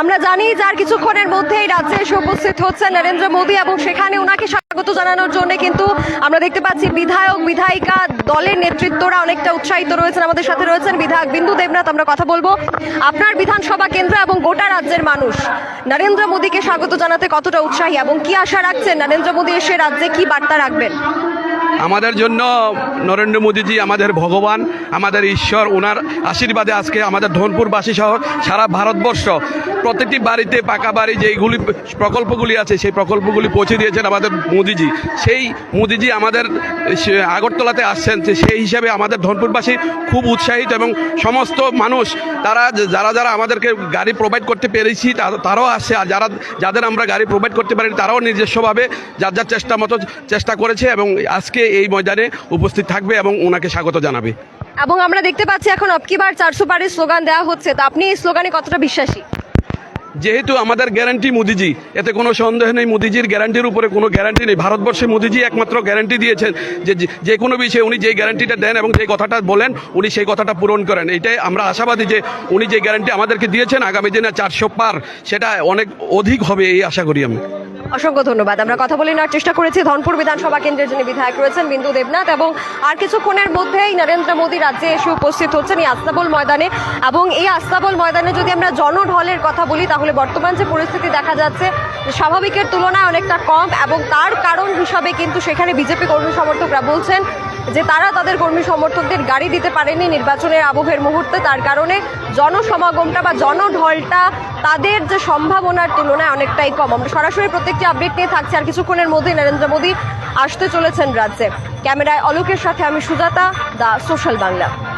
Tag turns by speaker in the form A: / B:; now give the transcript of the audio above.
A: আমরা জানি যার কিছুক্ষণের মধ্যেই রাজ্যে এসে উপস্থিত হচ্ছেন নরেন্দ্র মোদী এবং সেখানে ওনাকে স্বাগত জানানোর জন্য কিন্তু আমরা দেখতে পাচ্ছি বিধায়ক, বিধায়িকা দলের নেতৃত্বরা অনেকটা উৎসাহিত রয়েছেন, আমাদের সাথে রয়েছেন বিধায়ক বিন্দু দেবনাথ। আমরা কথা বলব, আপনার বিধানসভা কেন্দ্র এবং গোটা রাজ্যের মানুষ, নরেন্দ্র মোদীকে স্বাগত জানাতে কতটা উৎসাহী এবং কি আশা রাখছেন নরেন্দ্র মোদী এসে রাজ্যে কি বার্তা রাখবেন?
B: আমাদের জন্য নরেন্দ্র মোদীজি আমাদের ভগবান, আমাদের ঈশ্বর ওনার আশীর্বাদে আজকে আমাদের ধনপুরবাসী সহ সারা ভারতবর্ষ প্রত্যেকটি বাড়িতে পাকা বাড়ি যেইগুলি প্রকল্পগুলি আছে, সেই প্রকল্পগুলি পৌঁছে দিয়েছেন আমাদের মোদিজি। সেই মোদিজি আমাদের আগরতলাতে আসছেন সেই হিসাবে আমাদের ধনপুরবাসী খুব উৎসাহিত এবং সমস্ত মানুষ, তারা যারা যারা আমাদেরকে গাড়ি প্রোভাইড করতে পেরেছি তারাও আসছে। আর যারা, যাদের আমরা গাড়ি প্রোভাইড করতে পারি তারাও নিজস্বভাবে যার যার চেষ্টা মতো চেষ্টা করেছে এবং আজকে এই ময়দানে উপস্থিত থাকবে এবং ওনাকে স্বাগত জানাবে।
A: এবং আমরা দেখতে পাচ্ছি এখন অবকিবার চারশো পারের স্লোগান দেওয়া হচ্ছে। তো আপনি এই স্লোগানে কতটা বিশ্বাসী?
B: যেহেতু আমাদের গ্যারান্টি মোদিজি, এতে কোনো সন্দেহ নেই, মোদিজির গ্যারান্টির উপরে কোনো গ্যারান্টি নেই। ভারতবর্ষে মোদিজি একমাত্র গ্যারান্টি দিয়েছেন যে যে- কোনো বিষয়ে উনি যে গ্যারান্টিটা দেন এবং যে কথাটা বলেন, উনি সেই কথাটা পূরণ করেন। এটাই আমরা আশাবাদী যে উনি যে গ্যারান্টি আমাদেরকে দিয়েছেন, আগামী দিনে চারশো পার, সেটা অনেক অধিক হবে এই আশা করি আমি।
A: অসংখ্য ধন্যবাদ। আমরা কথা বলে নেওয়ার চেষ্টা করেছি। ধনপুর বিধানসভা কেন্দ্রের যিনি বিধায়ক রয়েছেন, বিন্দু দেবনাথ এবং আর কিছুক্ষণের মধ্যেই নরেন্দ্র মোদী রাজ্যে এসে উপস্থিত হচ্ছেন এই আস্তাবল ময়দানে। এবং এই আস্তাবল ময়দানে যদি আমরা জনঢলের কথা বলি, তাহলে বর্তমান যে পরিস্থিতি দেখা যাচ্ছে, স্বাভাবিকের তুলনায় অনেকটা কম এবং তার কারণ হিসাবে কিন্তু সেখানে বিজেপি কর্মী সমর্থকরা বলছেন যে তারা তাদের কর্মী সমর্থকদের গাড়ি দিতে পারেনি নির্বাচনের আবহের মুহূর্তে। তার কারণে জনসমাগমটা বা জনঢলটা তাদের যে সম্ভাবনার তুলনায় অনেকটাই কম। আমরা সরাসরি প্রত্যেকটি আপডেট নিয়ে থাকছি আর কিছুক্ষণের মধ্যেই নরেন্দ্র মোদী আসতে চলেছেন রাজ্যে। ক্যামেরায় অলোকের সাথে আমি সুজাতা, দা সোশ্যাল বাংলা।